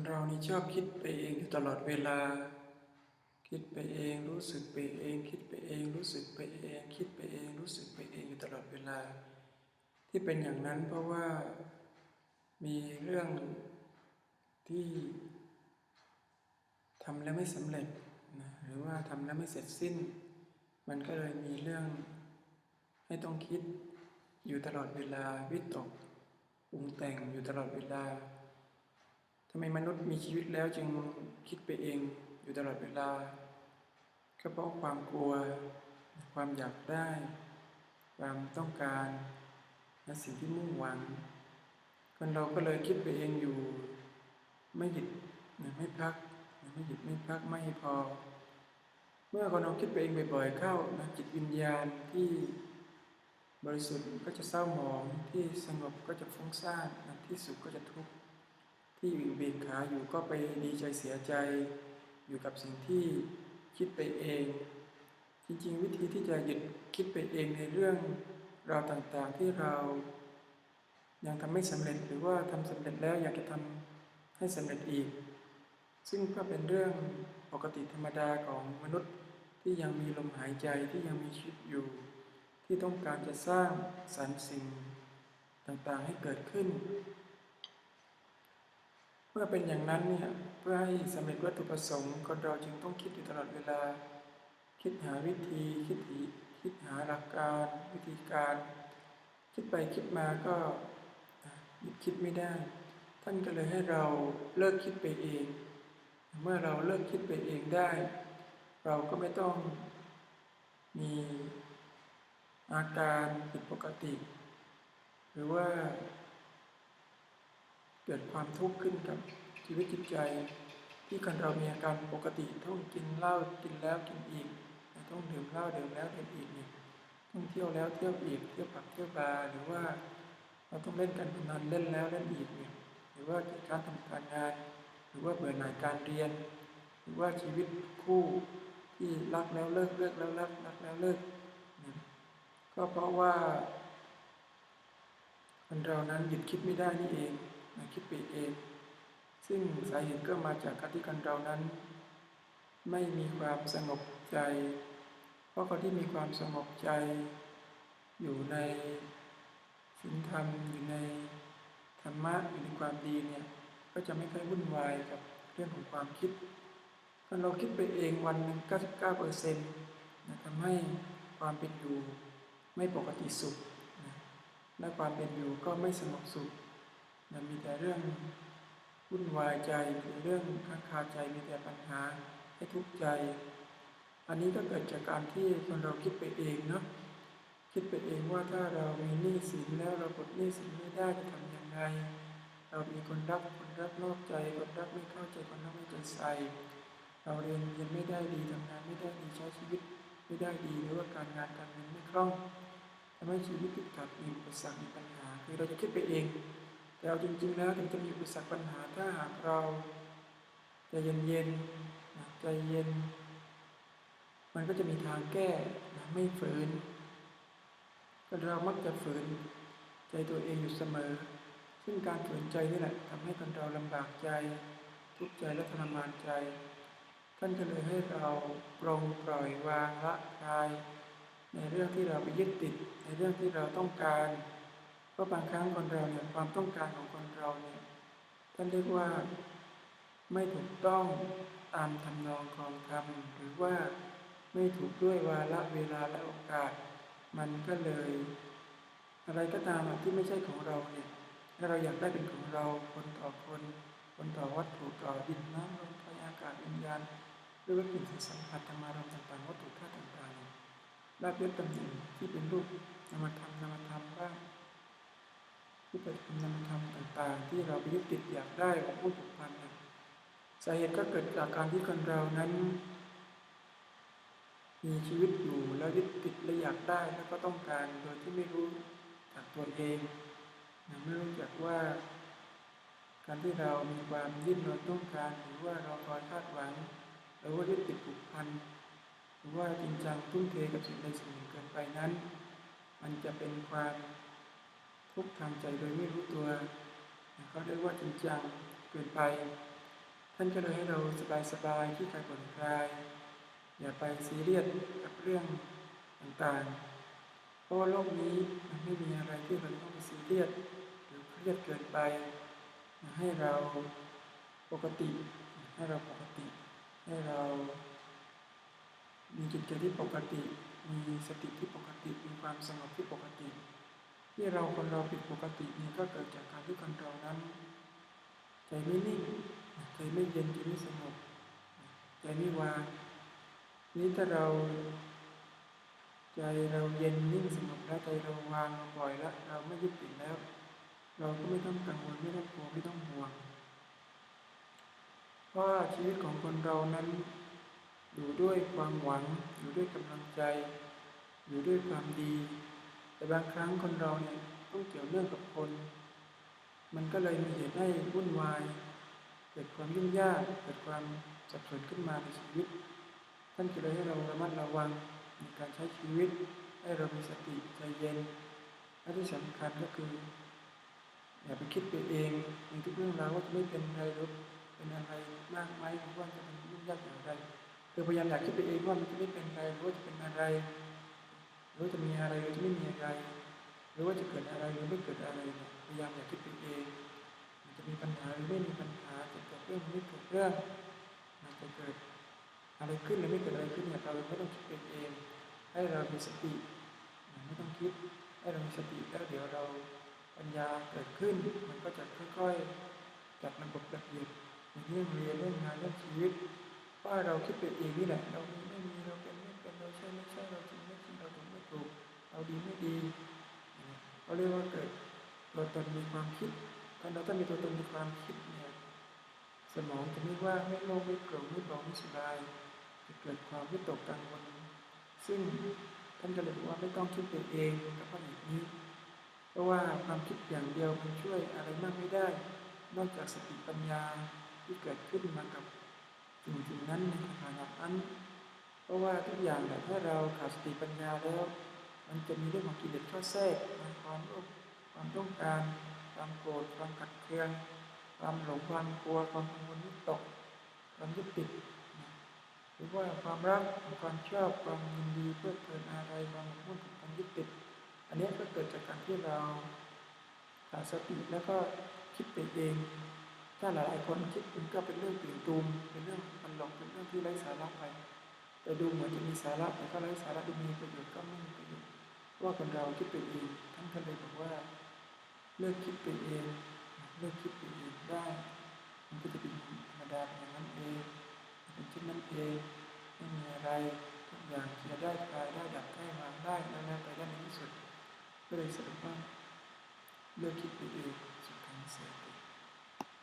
คนเรานี่ชอบคิดไปเองอยู่ตลอดเวลา คิดไปเองรู้สึกไปเอง คิดไปเองรู้สึกไปเอง คิดไปเองรู้สึกไปเองอยู่ตลอดเวลา ที่เป็นอย่างนั้นเพราะว่ามีเรื่องที่ทำแล้วไม่สำเร็จนะหรือว่าทำแล้วไม่เสร็จสิ้น มันก็เลยมีเรื่องให้ต้องคิดอยู่ตลอดเวลาวิตกปรุงแต่งอยู่ตลอดเวลา ไมมนุษย์มีชีวิตแล้วจึงคิดไปเองอยู่ตลอดเวลาก็เพราะความกลัว ความอยากได้ ความต้องการและสิ่งที่มุ่งหวัง คนเราก็เลยคิดไปเองอยู่ ไม่หยุดไม่พัก ไม่หยุดไม่พักไม่พอ เมื่อคนเราคิดไปเองบ่อยๆเข้านะจิตวิญญาณที่บริสุทธิ์ก็จะเศร้าหมองที่สงบก็จะฟุ้งซ่านที่สุขก็จะทุกข์ ที่วิเวกขาอยู่ก็ไปดีใจเสียใจ อยู่กับสิ่งที่คิดไปเอง จริงๆ วิธีที่จะหยุดคิดไปเองในเรื่องราวต่างๆที่เรา ยังทำไม่สำเร็จหรือว่าทำสำเร็จแล้วอยากจะทำให้สำเร็จอีก ซึ่งก็เป็นเรื่องปกติธรรมดาของมนุษย์ที่ยังมีลมหายใจที่ยังมีชีวิตอยู่ ที่ต้องการจะสร้างสรรค์สิ่งต่างๆให้เกิดขึ้น มื่อเป็นอย่างนั้นเนี่ยเพื่อให้สำเร็จวัตถุประสงค์คนเราจึงต้องคิดอยู่ตลอดเวลา คิดหาวิธีคิดีคิดหาหลักการวิธีการ คิดไปคิดมาก็หยุดคิดไม่ได้ ท่านก็เลยให้เราเลิกคิดไปเอง เมื่อเราเลิกคิดไปเองได้ เราก็ไม่ต้องมีอาการผิดปกติ หรือว่า เกิดความทุกข์ขึ้นกับชีวิตจิตใจ ที่คนเรามีอาการปกติต้องกินเหล้ากินแล้วกินอีกต้องดื่มเหล้าดื่มแล้วดื่มอีกเนี่ยต้องเที่ยวแล้วเที่ยวอีกเที่ยวผับเที่ยวบาร์หรือว่าเราต้องเล่นการพนันเล่นแล้วเล่นอีกเนี่ยหรือว่าการทำการงาน หรือว่าเบื่อหน่ายการเรียน หรือว่าชีวิตคู่ที่รักแล้วเลิกเลิกแล้วรักรักแล้วเลิกก็เพราะว่าคนเรานั้นหยุดคิดไม่ได้นี่เอง นคิดไปเองซึ่งสาเหตุก็มาจากการที่คนเรานั้น ไม่มีความสงบใจ เพราะคนที่มีความสงบใจ อยู่ในศีลธรรมอยู่ในธรรมะอยู่ในความดีเนี่ยก็จะไม่ค่อยวุ่นวายกับเรื่องของความคิดถ้าเราคิดไปเองวันหนึ่ง99เปอร์เซ็นต์ทำให้ความเป็นอยู่ไม่ปกติสุข และความเป็นอยู่ก็ไม่สงบสุข นะมีแต่เรื่องวุ่นวายใจมีเรื่องข้างคาใจมีแต่ปัญหาให้ทุกข์ใจ อันนี้ก็เกิดจากการที่คนเราคิดไปเองเนาะคิดไปเองว่าถ้าเรามีหนี้สินแล้วเราปลดหนี้สินไม่ได้จะทำอย่างไร เรามีคนรักคนรักนอกใจคนรักไม่เข้าใจคนรักไม่ใจใส่เราเรียนเรียนไม่ได้ดีทำงานไม่ได้ดีใช้ชีวิตไม่ได้ดีหรือว่าการงานการเงินไม่คล่องทำให้ชีวิตติดขัดมีอุปสรรคมีปัญหาคือเราจะคิดไปเอง แต่เอาจริงๆแล้วถึงจะมีอุปสรรคปัญหาถ้าหากเราใจเย็นๆใจเย็น มันก็จะมีทางแก้ไม่ฝืนเรามักจะฝืนใจตัวเองอยู่เสมอ ซึ่งการฝืนใจนี่แหละทำให้คนเราลำบากใจ ทุกข์ใจและทรมานใจ ท่านก็เลยให้เราปรงปล่อยวางละคลาย ในเรื่องที่เราไปยึดติด ในเรื่องที่เราต้องการ ราะบางครั้งคนเราเนี่ยความต้องการของคนเราเนี่ยท่านเรียกว่าไม่ถูกต้องตามทำนองของธรรมหรือว่าไม่ถูกด้วยวาระเวลาและโอกาส มันก็เลย อะไรก็ตามที่ไม่ใช่ของเราเนี่ยถ้าเราอยากได้เป็นของเราคนต่อคน คนต่อวัตถุต่อดินน้ำลมไฟอากาศวิญญาณหรือว่ากลิ่นสัมผัสธรรมารมต่างๆวัตถุธาตุต่างๆลาบยศตำแหน่งที่เป็นรูปนามธรรมนามธรรมบ้าง ที่เป็นนามธรรมต่างๆ ที่เราไปยึดติดอยากได้ของผู้ผูกพันสาเหตุก็เกิดจากการที่คนเรานั้น มีชีวิตอยู่แล้วยึดติดและอยากได้แล้วก็ต้องการโดยที่ไม่รู้จากตัวเองไม่รู้จักว่า การที่เรามีความยิ่นรนต้องการหรือว่าเราคอยคาดหวังหรือว่ายึดติดผูกพันหรือว่าจริงจังทุ่มเทกับสิ่งใดสิ่งหนึ่งเกินไปนั้น มันจะเป็นความ ทุกทางใจโดยไม่รู้ตัวเขาเรียกว่าจริงจังเกินไป ท่านก็เลยให้เราสบายๆที่กายผ่อนคลาย อย่าไปซีเรียสกับเรื่องต่างๆ เพราะว่าโลกนี้มันไม่มีอะไรที่เราต้องไปซีเรียสหรือเครียดเกินไปให้เราปกติ ให้เราปกติ ให้เรา มีจิตใจที่ปกติ มีสติที่ปกติ มีความสงบที่ปกติ ที่เราคนเราผิดปกตินี้ก็เกิดจากการที่คนเรานั้นใจไม่นิ่งใจไม่เย็นใจไม่สงบใจไม่วางนี้ถ้าเรา ใจเราเย็นนิ่งสงบแล้วใจเราวางเราปล่อยแล้ว เราไม่ยึดติดแล้ว เราก็ไม่ต้องกังวลไม่ต้องกลัวไม่ต้องห่วงเพราะว่าชีวิตของคนเรานั้น อยู่ด้วยความหวัง อยู่ด้วยกำลังใจ อยู่ด้วยความดี แต่บางครั้งคนเราเนี่ยต้องเกี่ยวเนื่องกับคน มันก็เลยมีเหตุให้วุ่นวาย เกิดความยุ่งยากเกิดความสับสนขึ้นมาในชีวิต ท่านก็เลยให้เราระมัดระวังในการใช้ชีวิต ให้เรามีสติใจเย็นและที่สำคัญก็คืออย่าไปคิดไปเองในทุกเรื่องราวว่าจะไม่เป็นอะไรหรือเป็นอะไรมากไหมหรือว่าจะเป็นยุ่งยากอย่างไรคือพยายามอยากคิดไปเองว่ามันจะไม่เป็นอะไรหรือว่าจะเป็นอะไร หรือจะมีอะไรหรือจะไม่มีอะไร หรือว่าจะเกิดอะไรหรือไม่เกิดอะไรเนี่ยพยายามอยากคิดไปเองมันจะมีปัญหาหรือไม่มีปัญหาจะเกิดเรื่องหรือไม่เกิดเรื่องมันจะเกิดอะไรขึ้นหรือไม่เกิดอะไรขึ้นเนี่ยเราไม่ต้องคิดไปเอง ให้เรามีสติไม่ต้องคิดให้เรามีสติแล้วเดี๋ยวเราปัญญาเกิดขึ้น มันก็จะค่อยๆจัดระบบระเบียบในเรื่องเรียนเรื่องงานเรื่องชีวิตว่าเราคิดไปเองนี่แหละเราไม่มีเราเป็นไม่เป็นเราใช่ไม่ใช่เราจริงไม่จริงเราถูก ถูกเราดีไม่ดีเขาเรียกว่าเกิดตัวตนมีความคิดตอนเราถ้ามีตัวตนมีความคิดเนี่ยสมองจะไม่ว่าไม่โล่งไม่โปร่งไม่เบาไม่สบายจะเกิดความวิตกกังวลซึ่งท่านก็เลยบอกว่าไม่ต้องคิดไปเองกับข้อเหตุนี้ เพราะว่าความคิดอย่างเดียวมันช่วยอะไรมากไม่ได้ นอกจากสติปัญญาที่เกิดขึ้นมากับสิ่งนั้นในขณะนั้น เพราะว่าทุกอย่างเนี่ยถ้าเราขาดสติปัญญาแล้ว มันจะมีเรื่องของกิเลสเข้าแทรกความโลภความต้องการ ความโกรธความขัดเคือง ความหลงความกลัวความกังวลวิตกความยึดติดหรือว่าความรักความชอบความยินดีเพื่อเพลินอะไรความมกมุ่นกับความยึดติด อันนี้ก็เกิดจากการที่เราขาดสติแล้วก็คิดไปเองถ้าหลายๆคนคิดมันก็เป็นเรื่องตื่นตูมเป็นเรื่องมันหลงเป็นเรื่องที่ไร้สาระไป แต่ดูเหมือนจะมีสาระแต่ก็ไร้สาระดูมีประโยชน์ก็ไม่มีประโยชน์ว่าคนเราคิดไปเองท่านก็เลยบอกว่า เลิกคิดไปเองเลิกคิดไปเองได้มันก็จะเป็นธรรมดาอย่างนั้นเองเป็นเช่นนั้นเองไม่มีอะไรทุกอย่างเคลียร์ได้คลายได้ดับได้วางได้แล้วแล้วไปได้ในที่สุดก็เลยสรุปว่าเลิกคิดไปเองสุดท้ายเสีย